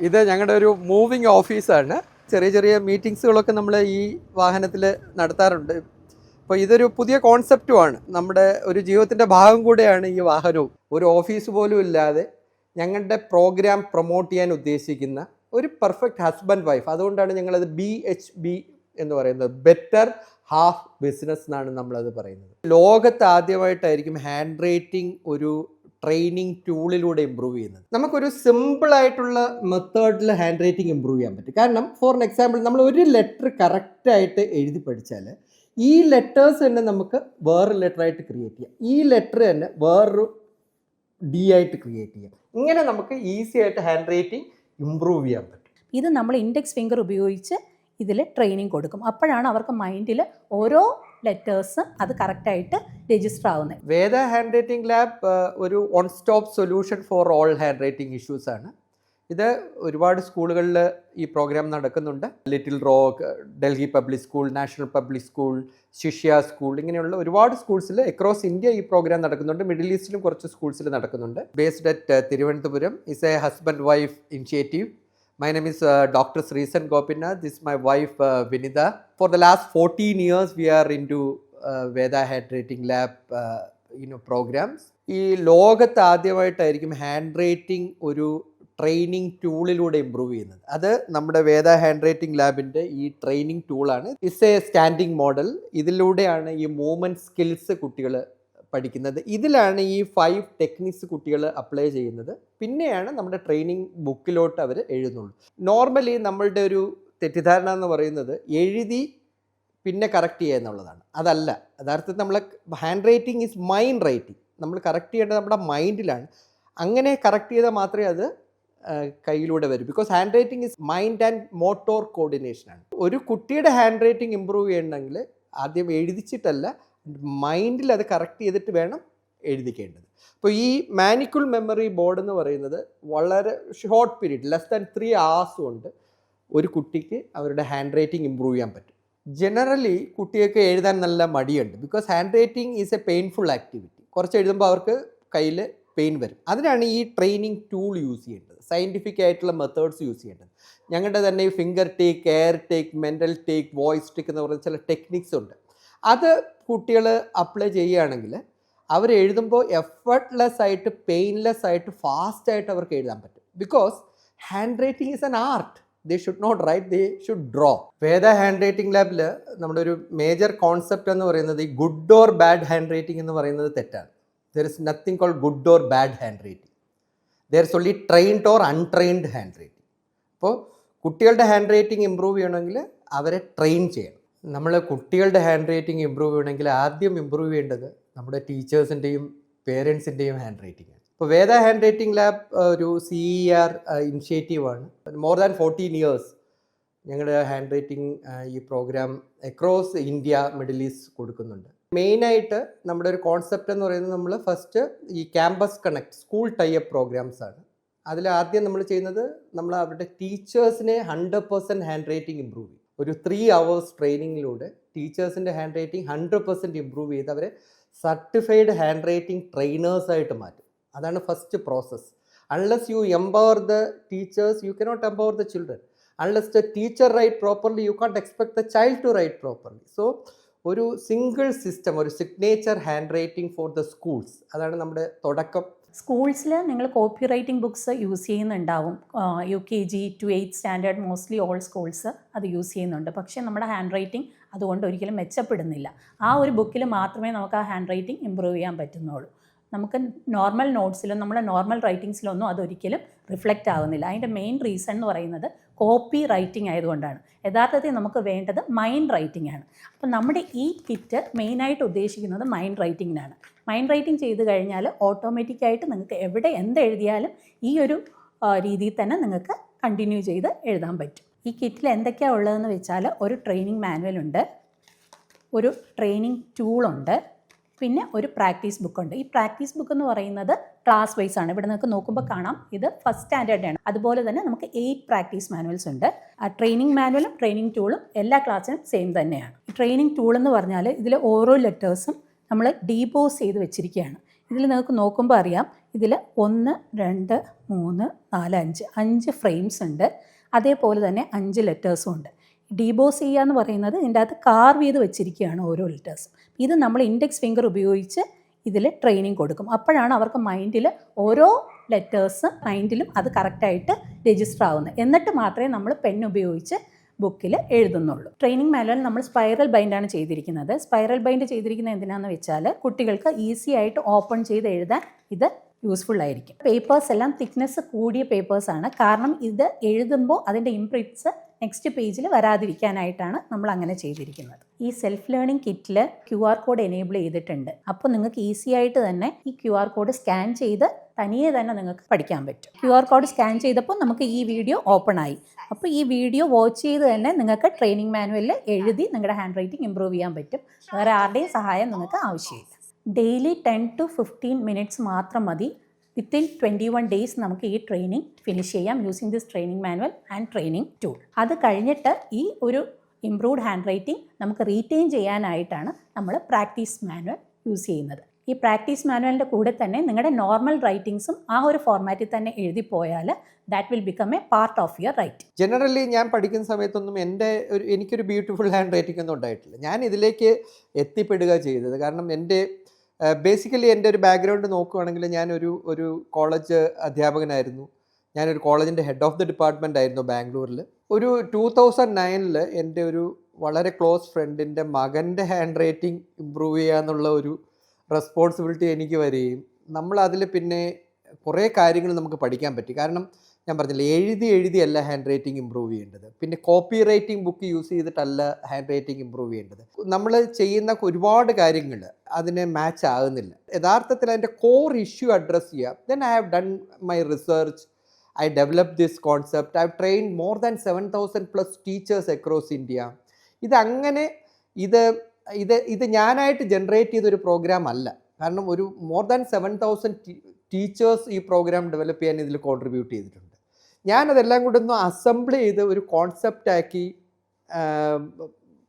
ഇത് ഞങ്ങളുടെ ഒരു മൂവിങ് ഓഫീസാണ് ചെറിയ ചെറിയ മീറ്റിങ്സുകളൊക്കെ നമ്മൾ ഈ വാഹനത്തിൽ നടത്താറുണ്ട്. അപ്പോൾ ഇതൊരു പുതിയ കോൺസെപ്റ്റുമാണ് നമ്മുടെ ഒരു ജീവിതത്തിന്റെ ഭാഗം കൂടെയാണ് ഈ വാഹനവും. ഒരു ഓഫീസ് പോലും ഇല്ലാതെ ഞങ്ങളുടെ പ്രോഗ്രാം പ്രൊമോട്ട് ചെയ്യാൻ ഉദ്ദേശിക്കുന്ന ഒരു പെർഫെക്റ്റ് ഹസ്ബൻഡ് വൈഫ് അതുകൊണ്ടാണ് ഞങ്ങളത് ബി എച്ച് ബി എന്ന് പറയുന്നത്. ബെറ്റർ ഹാഫ് ബിസിനസ് എന്നാണ് നമ്മളത് പറയുന്നത്. ലോകത്ത് ആദ്യമായിട്ടായിരിക്കും ഹാൻഡ് റൈറ്റിംഗ് ഒരു ട്രെയിനിങ് ടൂളിലൂടെ ഇമ്പ്രൂവ് ചെയ്യുന്നത്. നമുക്കൊരു സിമ്പിൾ ആയിട്ടുള്ള മെത്തേഡിൽ ഹാൻഡ് റൈറ്റിംഗ് ഇമ്പ്രൂവ് ചെയ്യാൻ പറ്റും. കാരണം ഫോർ എക്സാമ്പിൾ നമ്മൾ ഒരു ലെറ്റർ കറക്റ്റായിട്ട് എഴുതി പഠിച്ചാൽ ഈ ലെറ്റേഴ്സ് തന്നെ നമുക്ക് വേറൊരു ലെറ്റർ ആയിട്ട് ക്രിയേറ്റ് ചെയ്യാം. ഈ ലെറ്റർ തന്നെ വേറൊരു ഡി ആയിട്ട് ക്രിയേറ്റ് ചെയ്യാം. ഇങ്ങനെ നമുക്ക് ഈസി ആയിട്ട് ഹാൻഡ് റൈറ്റിംഗ് ഇമ്പ്രൂവ് ചെയ്യാൻ പറ്റും. ഇത് നമ്മൾ ഇൻഡെക്സ് ഫിംഗർ ഉപയോഗിച്ച് ഇതിൽ ട്രെയിനിങ് കൊടുക്കും. അപ്പോഴാണ് അവർക്ക് മൈൻഡിൽ ഓരോ ലെറ്റേഴ്സ് അത് കറക്റ്റായിട്ട് രജിസ്റ്റർ ആവുന്നത് വേദ ഹാൻഡ് റൈറ്റിംഗ് ലാബ് ഒരു one stop solution for all handwriting issues ആണ്. ഇത് ഒരുപാട് സ്കൂളുകളിൽ ഈ പ്രോഗ്രാം നടക്കുന്നുണ്ട്. Little rock Delhi public school national public school Shishya school ഇങ്ങനെയുള്ള ഒരുപാട് സ്കൂൾസിൽ അക്രോസ് ഇന്ത്യ ഈ പ്രോഗ്രാം നടക്കുന്നുണ്ട്. മിഡിൽ ഈസ്റ്റിലും കുറച്ച് സ്കൂൾസിൽ നടക്കുന്നുണ്ട്. Based at Thiruvananthapuram. Is a husband wife initiative My name is uh, Dr. Srisan Gopinath. This is my wife uh, Vinitha. For the last 14 years, we are into uh, Veda Handwriting Lab, uh, you know, programs. ഈ ലോകത്ത് ആദ്യമായിട്ടായിരിക്കും handwriting ഒരു training ടൂളിലൂടെ improve ചെയ്യുന്നത് അത് നമ്മുടെ വേദ hand writing ലാബിന്റെ ഈ training ടൂളാണ് ഇറ്റ്സ് എ സ്റ്റാൻഡിങ് മോഡൽ ഇതിലൂടെയാണ് ഈ മൂവ്മെന്റ് സ്കിൽസ് കുട്ടികൾ പഠിക്കുന്നത്. ഇതിലാണ് ഈ ഫൈവ് ടെക്നിക്സ് കുട്ടികൾ അപ്ലൈ ചെയ്യുന്നത്. പിന്നെയാണ് നമ്മുടെ ട്രെയിനിങ് ബുക്കിലോട്ട് അവർ എഴുതുന്നുള്ളൂ നോർമലി നമ്മളുടെ ഒരു തെറ്റിദ്ധാരണ എന്ന് പറയുന്നത് എഴുതി പിന്നെ കറക്റ്റ് ചെയ്യുക എന്നുള്ളതാണ്. അതല്ല. യഥാർത്ഥത്തിൽ നമ്മൾ handwriting is mind writing നമ്മൾ കറക്റ്റ് ചെയ്യേണ്ടത് നമ്മുടെ മൈൻഡിലാണ് അങ്ങനെ കറക്റ്റ് ചെയ്താൽ മാത്രമേ അത് കയ്യിലൂടെ വരും. Because handwriting is mind and motor കോർഡിനേഷനാണ് ഒരു കുട്ടിയുടെ ഹാൻഡ് റൈറ്റിംഗ് ഇമ്പ്രൂവ് ചെയ്യണമെങ്കിൽ ആദ്യം എഴുതിച്ചിട്ടല്ല മൈൻഡിൽ അത് കറക്റ്റ് ചെയ്തിട്ട് വേണം എഴുതിക്കേണ്ടത്. അപ്പോൾ ഈ മാനിക്കുൾ മെമ്മറി ബോർഡ് എന്ന് പറയുന്നത് വളരെ short period less than three hours കൊണ്ട് ഒരു കുട്ടിക്ക് അവരുടെ ഹാൻഡ് റൈറ്റിംഗ് ഇമ്പ്രൂവ് ചെയ്യാൻ പറ്റും. ജനറലി കുട്ടികൾക്ക് എഴുതാൻ നല്ല മടിയുണ്ട് because handwriting is a painful activity കുറച്ച് എഴുതുമ്പോൾ അവർക്ക് കയ്യിൽ പെയിൻ വരും. അതിനാണ് ഈ ട്രെയിനിങ് ടൂൾ യൂസ് ചെയ്യേണ്ടത്. സയന്റിഫിക് ആയിട്ടുള്ള മെത്തേഡ്സ് യൂസ് ചെയ്യേണ്ടത്. ഞങ്ങളുടെ തന്നെ ഈ finger take air take mental take voice take എന്ന് പറയുന്ന ചില ടെക്നിക്സ് ഉണ്ട്. അത് കുട്ടികൾ അപ്ലൈ ചെയ്യുകയാണെങ്കിൽ അവർ എഴുതുമ്പോൾ എഫർട്ട്ലെസ് ആയിട്ട് പെയിൻലെസ് ആയിട്ട് ഫാസ്റ്റായിട്ട് അവർക്ക് എഴുതാൻ പറ്റും. Because handwriting is an art they should not write they should draw Veda handwriting ലാബിൽ നമ്മുടെ ഒരു മേജർ കോൺസെപ്റ്റ് എന്ന് പറയുന്നത് ഈ good or bad handwriting എന്ന് പറയുന്നത് തെറ്റാണ്. There is nothing call good or bad handwriting there is only trained or untrained handwriting അപ്പോൾ കുട്ടികളുടെ ഹാൻഡ് റൈറ്റിംഗ് ഇമ്പ്രൂവ് ചെയ്യണമെങ്കിൽ അവരെ ട്രെയിൻ ചെയ്യണം. നമ്മൾ കുട്ടികളുടെ ഹാൻഡ് റൈറ്റിംഗ് ഇമ്പ്രൂവ് ചെയ്യണമെങ്കിൽ ആദ്യം ഇമ്പ്രൂവ് ചെയ്യേണ്ടത് നമ്മുടെ ടീച്ചേഴ്സിന്റെയും പേരൻസിന്റെയും ഹാൻഡ് റൈറ്റിംഗ് ആണ്. ഇപ്പോൾ വേദ ഹാൻഡ് റൈറ്റിംഗ് ലാബ് ഒരു സി ഇ ആർ ഇനിഷ്യേറ്റീവാണ് മോർ ദാൻ ഫോർട്ടീൻ ഇയേഴ്സ് ഞങ്ങളുടെ ഹാൻഡ് റൈറ്റിംഗ് ഈ program across India middle east കൊടുക്കുന്നുണ്ട്. മെയിനായിട്ട് നമ്മുടെ ഒരു കോൺസെപ്റ്റ് എന്ന് പറയുന്നത് നമ്മൾ ഫസ്റ്റ് ഈ ക്യാമ്പസ് കണക്ട് സ്കൂൾ ടൈ ടൈപ്പ് പ്രോഗ്രാംസ് ആണ്. അതിൽ ആദ്യം നമ്മൾ ചെയ്യുന്നത് നമ്മൾ അവരുടെ ടീച്ചേഴ്സിനെ hundred percent handwriting improve ചെയ്യും. ഒരു ത്രീ അവേഴ്സ് ട്രെയിനിങ്ങിലൂടെ ടീച്ചേഴ്സിന്റെ handwriting hundred percent improve ചെയ്ത് അവരെ സർട്ടിഫൈഡ് ഹാൻഡ് റൈറ്റിംഗ് ട്രെയിനേഴ്സായിട്ട് മാറ്റും. അതാണ് first process unless you empower the teachers you cannot empower the children unless the teacher write properly you can't expect the child to write properly so ഒരു single system ഒരു signature handwriting for the schools അതാണ് നമ്മുടെ തുടക്കം. സ്കൂൾസിൽ നിങ്ങൾ copy writing books use ചെയ്യുന്നുണ്ടാവും. U K G to eight standard mostly all schools അത് use ചെയ്യുന്നുണ്ട്. പക്ഷേ നമ്മുടെ ഹാൻഡ് റൈറ്റിംഗ് അതുകൊണ്ട് ഒരിക്കലും മെച്ചപ്പെടുന്നില്ല. ആ ഒരു ബുക്കിൽ മാത്രമേ നമുക്ക് ആ ഹാൻഡ് റൈറ്റിംഗ് ഇമ്പ്രൂവ് ചെയ്യാൻ പറ്റുന്നുള്ളൂ. നമുക്ക് നോർമൽ നോട്ട്സിലും നമ്മുടെ നോർമൽ റൈറ്റിങ്സിലൊന്നും അതൊരിക്കലും റിഫ്ലക്റ്റ് ആകുന്നില്ല അതിന്റെ മെയിൻ റീസൺ എന്ന് പറയുന്നത് കോപ്പി റൈറ്റിംഗ് ആയതുകൊണ്ടാണ്. യഥാർത്ഥത്തിൽ നമുക്ക് വേണ്ടത് മൈൻഡ് റൈറ്റിംഗ് ആണ്. അപ്പം നമ്മുടെ ഈ കിറ്റ് മെയിനായിട്ട് ഉദ്ദേശിക്കുന്നത് മൈൻഡ് റൈറ്റിങ്ങിനാണ് മൈൻഡ് റൈറ്റിംഗ് ചെയ്ത് കഴിഞ്ഞാൽ ഓട്ടോമാറ്റിക്കായിട്ട് നിങ്ങൾക്ക് എവിടെ എന്ത് എഴുതിയാലും ഈ ഒരു രീതിയിൽ തന്നെ നിങ്ങൾക്ക് കണ്ടിന്യൂ ചെയ്ത് എഴുതാൻ പറ്റും. ഈ കിറ്റിൽ എന്തൊക്കെയാണ് ഉള്ളതെന്ന് വെച്ചാൽ ഒരു ട്രെയിനിങ് മാനുവൽ ഉണ്ട് ഒരു ട്രെയിനിങ് ടൂളുണ്ട് പിന്നെ ഒരു പ്രാക്ടീസ് ബുക്കുണ്ട് ഈ പ്രാക്ടീസ് ബുക്ക് എന്ന് പറയുന്നത് ക്ലാസ് വൈസ് ആണ്. ഇവിടെ നിങ്ങൾക്ക് നോക്കുമ്പോൾ കാണാം ഇത് ഫസ്റ്റ് സ്റ്റാൻഡേർഡ് ആണ്. അതുപോലെ തന്നെ നമുക്ക് എയ്റ്റ് പ്രാക്ടീസ് മാനുവൽസ് ഉണ്ട്. ആ ട്രെയിനിങ് മാനുവലും ട്രെയിനിങ് ടൂളും എല്ലാ ക്ലാസ്സിനും സെയിം തന്നെയാണ്. ട്രെയിനിങ് ടൂൾ എന്ന് പറഞ്ഞാൽ ഇതിൽ ഓരോ ലെറ്റേഴ്സും നമ്മൾ ഡീപോസ് ചെയ്ത് വെച്ചിരിക്കുകയാണ്. ഇതിൽ നിങ്ങൾക്ക് നോക്കുമ്പോൾ അറിയാം ഇതിൽ ഒന്ന് രണ്ട് മൂന്ന് നാല് അഞ്ച് അഞ്ച് ഫ്രെയിംസ് ഉണ്ട്. അതേപോലെ തന്നെ അഞ്ച് ലെറ്റേഴ്സും ഉണ്ട്. ഡീബോസ് ചെയ്യുക എന്ന് പറയുന്നത് ഇതിന്റെ അകത്ത് കാർവ് ചെയ്ത് വെച്ചിരിക്കുകയാണ് ഓരോ ലെറ്റേഴ്സും ഇത് നമ്മൾ ഇൻഡെക്സ് ഫിംഗർ ഉപയോഗിച്ച് ഇതിൽ ട്രെയിനിങ് കൊടുക്കും. അപ്പോഴാണ് അവർക്ക് മൈൻഡിൽ ഓരോ ലെറ്റേഴ്സ് മൈൻഡിലും അത് കറക്റ്റായിട്ട് രജിസ്റ്റർ ആവുന്നത്. എന്നിട്ട് മാത്രമേ നമ്മൾ പെൻ ഉപയോഗിച്ച് ബുക്കിൽ എഴുതുന്നുള്ളൂ. ട്രെയിനിങ് മാനുവൽ നമ്മൾ സ്പൈറൽ ബൈൻഡാണ് ചെയ്തിരിക്കുന്നത്. സ്പൈറൽ ബൈൻഡ് ചെയ്തിരിക്കുന്നത് എന്തിനാണെന്ന് വെച്ചാൽ കുട്ടികൾക്ക് ഈസി ആയിട്ട് ഓപ്പൺ ചെയ്ത് എഴുതാൻ ഇത് യൂസ്ഫുൾ ആയിരിക്കും. പേപ്പേഴ്സ് എല്ലാം തിക്നെസ് കൂടിയ പേപ്പേഴ്സാണ് കാരണം ഇത് എഴുതുമ്പോൾ അതിന്റെ ഇംപ്രിറ്റ്സ് നെക്സ്റ്റ് പേജിൽ വരാതിരിക്കാനായിട്ടാണ് നമ്മൾ അങ്ങനെ ചെയ്തിരിക്കുന്നത്. ഈ സെൽഫ് ലേണിംഗ് കിറ്റിൽ ക്യു ആർ കോഡ് എനേബിൾ ചെയ്തിട്ടുണ്ട്. അപ്പോൾ നിങ്ങൾക്ക് ഈസി ആയിട്ട് തന്നെ ഈ ക്യു ആർ കോഡ് സ്കാൻ ചെയ്ത് തനിയെ തന്നെ നിങ്ങൾക്ക് പഠിക്കാൻ പറ്റും. ക്യു ആർ കോഡ് സ്കാൻ ചെയ്തപ്പോൾ നമുക്ക് ഈ വീഡിയോ ഓപ്പൺ ആയി. അപ്പോൾ ഈ വീഡിയോ വാച്ച് ചെയ്ത് തന്നെ നിങ്ങൾക്ക് ട്രെയിനിങ് മാനുവലിൽ എഴുതി നിങ്ങളുടെ ഹാൻഡ് റൈറ്റിംഗ് ഇമ്പ്രൂവ് ചെയ്യാൻ പറ്റും. വേറെ ആരുടെയും സഹായം നിങ്ങൾക്ക് ആവശ്യമില്ല. Daily ten to fifteen minutes മാത്രം മതി. വിത്തിൻ ട്വന്റി വൺ ഡേയ്സ് നമുക്ക് ഈ ട്രെയിനിങ് ഫിനിഷ് ചെയ്യാം using this training manual and training tool അത് കഴിഞ്ഞിട്ട് ഈ ഒരു ഇംപ്രൂവ്ഡ് ഹാൻഡ് റൈറ്റിംഗ് നമുക്ക് റീറ്റെയിൻ ചെയ്യാനായിട്ടാണ് നമ്മൾ പ്രാക്ടീസ് മാനുവൽ യൂസ് ചെയ്യുന്നത്. ഈ പ്രാക്ടീസ് മാനുവലിന്റെ കൂടെ തന്നെ നിങ്ങളുടെ നോർമൽ റൈറ്റിങ്സും ആ ഒരു ഫോർമാറ്റിൽ തന്നെ എഴുതി പോയാൽ that will become a part of your write generally ഞാൻ പഠിക്കുന്ന സമയത്തൊന്നും എന്റെ ഒരു എനിക്കൊരു ബ്യൂട്ടിഫുൾ ഹാൻഡ് റൈറ്റിംഗ് ഒന്നും ഉണ്ടായിട്ടില്ല. ഞാൻ ഇതിലേക്ക് എത്തിപ്പെടുക ചെയ്തത്. കാരണം എന്റെ ബേസിക്കലി എന്റെ ഒരു ബാക്ക്ഗ്രൗണ്ട് നോക്കുകയാണെങ്കിൽ ഞാനൊരു ഒരു കോളേജ് അധ്യാപകനായിരുന്നു. ഞാനൊരു കോളേജിന്റെ ഹെഡ് ഓഫ് ദി ഡിപ്പാർട്ട്മെന്റ് ആയിരുന്നു ബാംഗ്ലൂരിൽ ഒരു ടൂ തൗസൻഡ് നയനിൽ എന്റെ ഒരു വളരെ ക്ലോസ് ഫ്രണ്ടിന്റെ മകന്റെ ഹാൻഡ് റൈറ്റിംഗ് ഇമ്പ്രൂവ് ചെയ്യുക എന്നുള്ള ഒരു റെസ്പോൺസിബിലിറ്റി എനിക്ക് വരികയും നമ്മൾ അതിൽ പിന്നെ കുറേ കാര്യങ്ങൾ നമുക്ക് പഠിക്കാൻ പറ്റി. കാരണം ഞാൻ പറഞ്ഞില്ലേ എഴുതി എഴുതിയല്ല ഹാൻഡ് റൈറ്റിംഗ് ഇമ്പ്രൂവ് ചെയ്യേണ്ടത്. പിന്നെ കോപ്പി റൈറ്റിംഗ് ബുക്ക് യൂസ് ചെയ്തിട്ടല്ല ഹാൻഡ് റൈറ്റിംഗ് ഇമ്പ്രൂവ് ചെയ്യേണ്ടത്. നമ്മൾ ചെയ്യുന്ന ഒരുപാട് കാര്യങ്ങൾ അതിനെ മാച്ച് ആകുന്നില്ല. യഥാർത്ഥത്തിൽ അതിന്റെ കോർ ഇഷ്യൂ അഡ്രസ്സ് ചെയ്യുക then I have done my research I develop this concept I have train more than seven thousand plus teachers across India ഇതങ്ങനെ ഇത് ഇത് ഇത് ഞാനായിട്ട് ജനറേറ്റ് ചെയ്തൊരു പ്രോഗ്രാം അല്ല. കാരണം ഒരു more than seven thousand teachers ഈ പ്രോഗ്രാം ഡെവലപ്പ് ചെയ്യാൻ ഇതിൽ കോൺട്രിബ്യൂട്ട് ചെയ്തിട്ടുണ്ട്. ഞാനതെല്ലാം കൂടെ ഒന്ന് അസംബിൾ ചെയ്ത് ഒരു കോൺസെപ്റ്റ് ആക്കി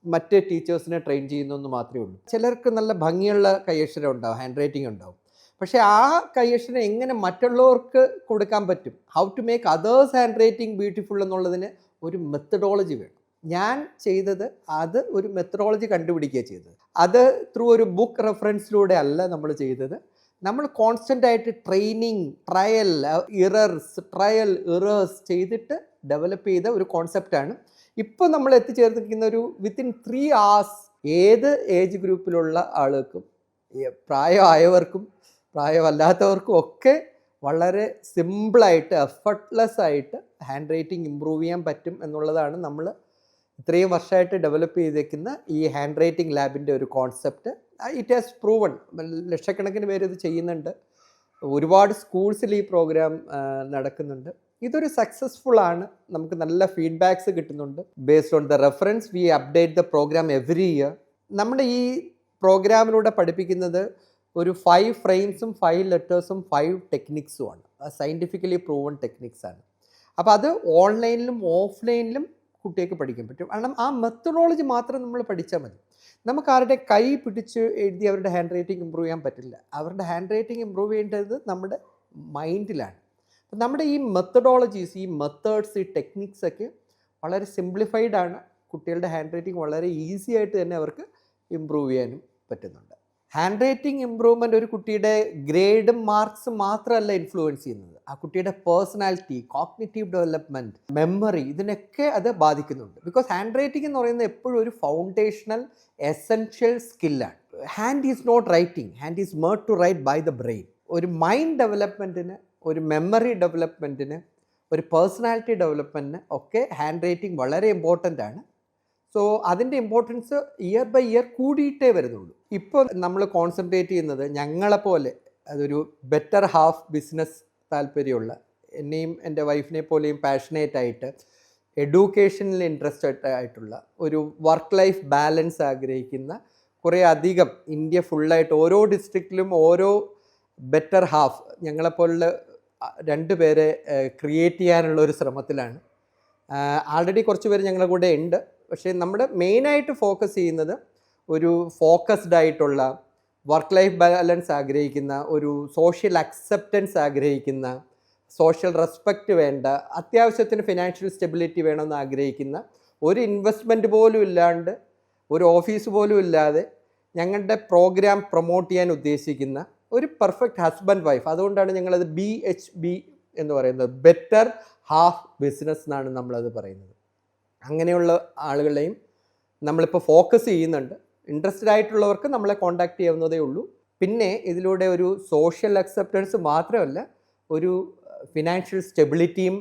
മറ്റ് ടീച്ചേഴ്സിനെ ട്രെയിൻ ചെയ്യുന്നു എന്ന് മാത്രമേ ഉള്ളൂ. ചിലർക്ക് നല്ല ഭംഗിയുള്ള കൈയക്ഷരം ഉണ്ടാവും ഹാൻഡ് റൈറ്റിംഗ് ഉണ്ടാവും. പക്ഷേ ആ കൈയക്ഷരം എങ്ങനെ മറ്റുള്ളവർക്ക് കൊടുക്കാൻ പറ്റും? How to make others handwriting beautiful എന്നുള്ളതിന് ഒരു മെത്തഡോളജി വേണം. ഞാൻ ചെയ്തത് അത് ഒരു മെത്തഡോളജി കണ്ടുപിടിക്കുക ചെയ്തത്. അത് ത്രൂ ഒരു ബുക്ക് റെഫറൻസിലൂടെ അല്ല നമ്മൾ ചെയ്തത്. നമ്മൾ കോൺസ്റ്റന്റ് ആയിട്ട് training trial errors trial errors ചെയ്തിട്ട് ഡെവലപ്പ് ചെയ്ത ഒരു കോൺസെപ്റ്റാണ് ഇപ്പോൾ നമ്മൾ എത്തിച്ചേർന്നിരിക്കുന്ന ഒരു വിത്തിൻ ത്രീ ആവേഴ്സ് ഏത് ഏജ് ഗ്രൂപ്പിലുള്ള ആളുകൾക്കും പ്രായമായവർക്കും പ്രായമല്ലാത്തവർക്കും ഒക്കെ വളരെ സിമ്പിളായിട്ട് എഫർട്ട്ലെസ് ആയിട്ട് ഹാൻഡ് റൈറ്റിംഗ് ഇമ്പ്രൂവ് ചെയ്യാൻ പറ്റും എന്നുള്ളതാണ് നമ്മൾ ഇത്രയും വർഷമായിട്ട് ഡെവലപ്പ് ചെയ്തേക്കുന്ന ഈ ഹാൻഡ് റൈറ്റിംഗ് ലാബിന്റെ ഒരു കോൺസെപ്റ്റ് ഇറ്റ് ഹാസ് പ്രൂവൺ ലക്ഷക്കണക്കിന് പേര് ഇത് ചെയ്യുന്നുണ്ട്. ഒരുപാട് സ്കൂൾസിൽ ഈ പ്രോഗ്രാം നടക്കുന്നുണ്ട്. ഇതൊരു സക്സസ്ഫുൾ ആണ്. നമുക്ക് നല്ല ഫീഡ്ബാക്സ് കിട്ടുന്നുണ്ട്. Based on the reference we update the program every year നമ്മുടെ ഈ പ്രോഗ്രാമിലൂടെ പഠിപ്പിക്കുന്നത് ഒരു ഫൈവ് ഫ്രെയിംസും ഫൈവ് ലെറ്റേഴ്സും ഫൈവ് ടെക്നിക്സും ആണ്. സയന്റിഫിക്കലി പ്രൂവൺ ടെക്നിക്സ് ആണ്. അപ്പോൾ അത് ഓൺലൈനിലും ഓഫ്ലൈനിലും കുട്ടികൾക്ക് പഠിക്കാൻ പറ്റും. കാരണം ആ മെത്തഡോളജി മാത്രം നമ്മൾ പഠിച്ചാൽ മതി. നമുക്ക് ആരുടെ കൈ പിടിച്ച് എഴുതി അവരുടെ ഹാൻഡ് റൈറ്റിംഗ് ഇമ്പ്രൂവ് ചെയ്യാൻ പറ്റില്ല. അവരുടെ ഹാൻഡ് റൈറ്റിംഗ് ഇമ്പ്രൂവ് ചെയ്യേണ്ടത് നമ്മുടെ മൈൻഡിലാണ് അപ്പം നമ്മുടെ ഈ മെത്തഡോളജീസ് ഈ മെത്തേഡ്സ് ഈ ടെക്നിക്സ് ഒക്കെ വളരെ സിംപ്ലിഫൈഡ് ആണ്. കുട്ടികളുടെ ഹാൻഡ് റൈറ്റിംഗ് വളരെ ഈസി ആയിട്ട് തന്നെ അവർക്ക് ഇമ്പ്രൂവ് ചെയ്യാനും പറ്റുന്നുണ്ട്. ഹാൻഡ് റൈറ്റിംഗ് ഇമ്പ്രൂവ്മെന്റ് ഒരു കുട്ടിയുടെ ഗ്രേഡും മാർക്സും മാത്രമല്ല ഇൻഫ്ലുവൻസ് ചെയ്യുന്നത്. ആ കുട്ടിയുടെ പേഴ്സണാലിറ്റി കോഗ്നിറ്റീവ് ഡെവലപ്മെന്റ് മെമ്മറി ഇതിനൊക്കെ അത് ബാധിക്കുന്നുണ്ട്. ബിക്കോസ് ഹാൻഡ് റൈറ്റിംഗ് എന്ന് പറയുന്നത് എപ്പോഴും ഒരു foundational essential സ്കില്ലാണ് hand is not writing hand is mere to write by the brain ഒരു മൈൻഡ് ഡെവലപ്മെന്റിന് ഒരു മെമ്മറി ഡെവലപ്മെന്റിന് ഒരു പേഴ്സണാലിറ്റി ഡെവലപ്മെന്റിന് ഒക്കെ ഹാൻഡ് റൈറ്റിംഗ് വളരെ ഇമ്പോർട്ടന്റ് ആണ്. സോ അതിന്റെ ഇമ്പോർട്ടൻസ് ഇയർ ബൈ ഇയർ കൂടിയിട്ടേ വരുന്നുള്ളൂ. ഇപ്പോൾ നമ്മൾ കോൺസെൻട്രേറ്റ് ചെയ്യുന്നത് ഞങ്ങളെപ്പോലെ അതൊരു ബെറ്റർ ഹാഫ് ബിസിനസ് താല്പര്യമുള്ള എന്നെയും എന്റെ വൈഫിനെ പോലെയും പാഷനേറ്റ് ആയിട്ട് എഡ്യൂക്കേഷനിൽ ഇൻട്രസ്റ്റഡ് ആയിട്ടുള്ള ഒരു വർക്ക് ലൈഫ് ബാലൻസ് ആഗ്രഹിക്കുന്ന കുറേ അധികം ഇന്ത്യ ഫുള്ളായിട്ട് ഓരോ ഡിസ്ട്രിക്റ്റിലും ഓരോ ബെറ്റർ ഹാഫ് ഞങ്ങളെപ്പോലുള്ള രണ്ട് പേരെ ക്രിയേറ്റ് ചെയ്യാനുള്ള ഒരു ശ്രമത്തിലാണ്. ആൾറെഡി കുറച്ച് പേര് ഞങ്ങളുടെ കൂടെ ഉണ്ട്. പക്ഷേ നമ്മുടെ മെയിനായിട്ട് ഫോക്കസ് ചെയ്യുന്നത് ഒരു ഫോക്കസ്ഡ് ആയിട്ടുള്ള വർക്ക് ലൈഫ് ബാലൻസ് ആഗ്രഹിക്കുന്ന ഒരു സോഷ്യൽ അക്സെപ്റ്റൻസ് ആഗ്രഹിക്കുന്ന സോഷ്യൽ റെസ്പെക്റ്റ് വേണ്ട അത്യാവശ്യത്തിന് ഫിനാൻഷ്യൽ സ്റ്റെബിലിറ്റി വേണമെന്ന് ആഗ്രഹിക്കുന്ന ഒരു ഇൻവെസ്റ്റ്മെന്റ് പോലും ഇല്ലാണ്ട് ഒരു ഓഫീസ് പോലും ഇല്ലാതെ ഞങ്ങളുടെ പ്രോഗ്രാം പ്രൊമോട്ട് ചെയ്യാൻ ഉദ്ദേശിക്കുന്ന ഒരു പെർഫെക്റ്റ് ഹസ്ബൻഡ് വൈഫ്. അതുകൊണ്ടാണ് ഞങ്ങളത് ബി എച്ച് ബി എന്ന് പറയുന്നത്. ബെറ്റർ ഹാഫ് ബിസിനസ് എന്നാണ് നമ്മളത് പറയുന്നത്. അങ്ങനെയുള്ള ആളുകളെയും നമ്മളിപ്പോൾ ഫോക്കസ് ചെയ്യുന്നുണ്ട്. ഇൻട്രസ്റ്റഡ് ആയിട്ടുള്ളവർക്ക് നമ്മളെ കോൺടാക്ട് ചെയ്യാവുന്നതേ ഉള്ളൂ. പിന്നെ ഇതിലൂടെ ഒരു സോഷ്യൽ അക്സെപ്റ്റൻസ് മാത്രമല്ല ഒരു ഫിനാൻഷ്യൽ സ്റ്റെബിലിറ്റിയും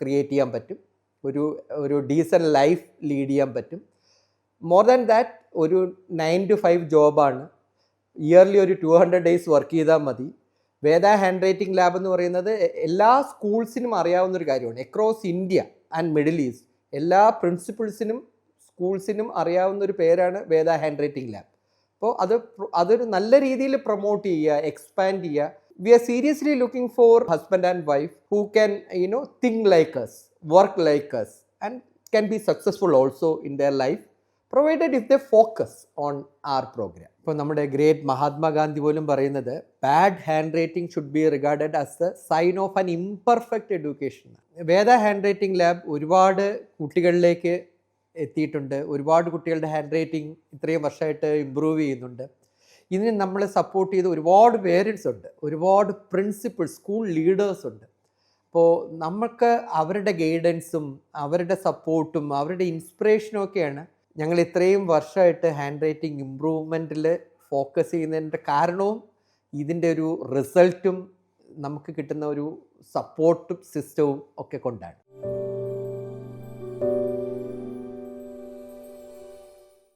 ക്രിയേറ്റ് ചെയ്യാൻ പറ്റും. ഒരു ഒരു ഡീസന്റ് ലൈഫ് ലീഡ് ചെയ്യാൻ പറ്റും. മോർ ദാൻ ദാറ്റ് ഒരു നയൻ ടു ഫൈവ് ജോബാണ് ഇയർലി ഒരു ടു ഹൺഡ്രഡ് ഡേയ്സ് വർക്ക് ചെയ്താൽ മതി. വേദ ഹാൻഡ് റൈറ്റിംഗ് ലാബ് എന്ന് പറയുന്നത് എല്ലാ സ്കൂൾസിനും അറിയാവുന്ന ഒരു കാര്യമാണ്. Across India and middle east എല്ലാ പ്രിൻസിപ്പിൾസിനും സ്കൂൾസിനും അറിയാവുന്ന ഒരു പേരാണ് വേദ ഹാൻഡ് റൈറ്റിംഗ് ലാബ്. അപ്പോൾ അത് അതൊരു നല്ല രീതിയിൽ പ്രൊമോട്ട് ചെയ്യുക എക്സ്പാൻഡ് ചെയ്യുക. We are seriously looking for husband and wife who can you know think like us work like us and can be successful also in their life provided if the focus on our program. ഇപ്പോൾ നമ്മുടെ great Mahatma Gandhi പോലും പറയുന്നത് bad handwriting should be regarded as a sign of an imperfect education Veda handwriting lab ഒരുപാട് കുട്ടികളിലേക്ക് എത്തിയിട്ടുണ്ട്. ഒരുപാട് കുട്ടികളുടെ hand writing ഇത്രയും വർഷമായിട്ട് ഇമ്പ്രൂവ് ചെയ്യുന്നുണ്ട്. ഇതിന് നമ്മളെ സപ്പോർട്ട് ചെയ്ത് ഒരുപാട് പേരൻസ് ഉണ്ട്. ഒരുപാട് പ്രിൻസിപ്പിൾ സ്കൂൾ ലീഡേഴ്സ് ഉണ്ട്. അപ്പോൾ നമുക്ക് അവരുടെ ഗൈഡൻസും അവരുടെ സപ്പോർട്ടും അവരുടെ ഇൻസ്പിറേഷനും ഒക്കെയാണ് ഞങ്ങൾ ഇത്രയും വർഷമായിട്ട് ഹാൻഡ് റൈറ്റിംഗ് ഇമ്പ്രൂവ്മെന്റിൽ ഫോക്കസ് ചെയ്യുന്നതിന്റെ കാരണവും ഇതിന്റെ ഒരു റിസൾട്ടും നമുക്ക് കിട്ടുന്ന ഒരു സപ്പോർട്ടും സിസ്റ്റവും ഒക്കെ കൊണ്ടാണ്.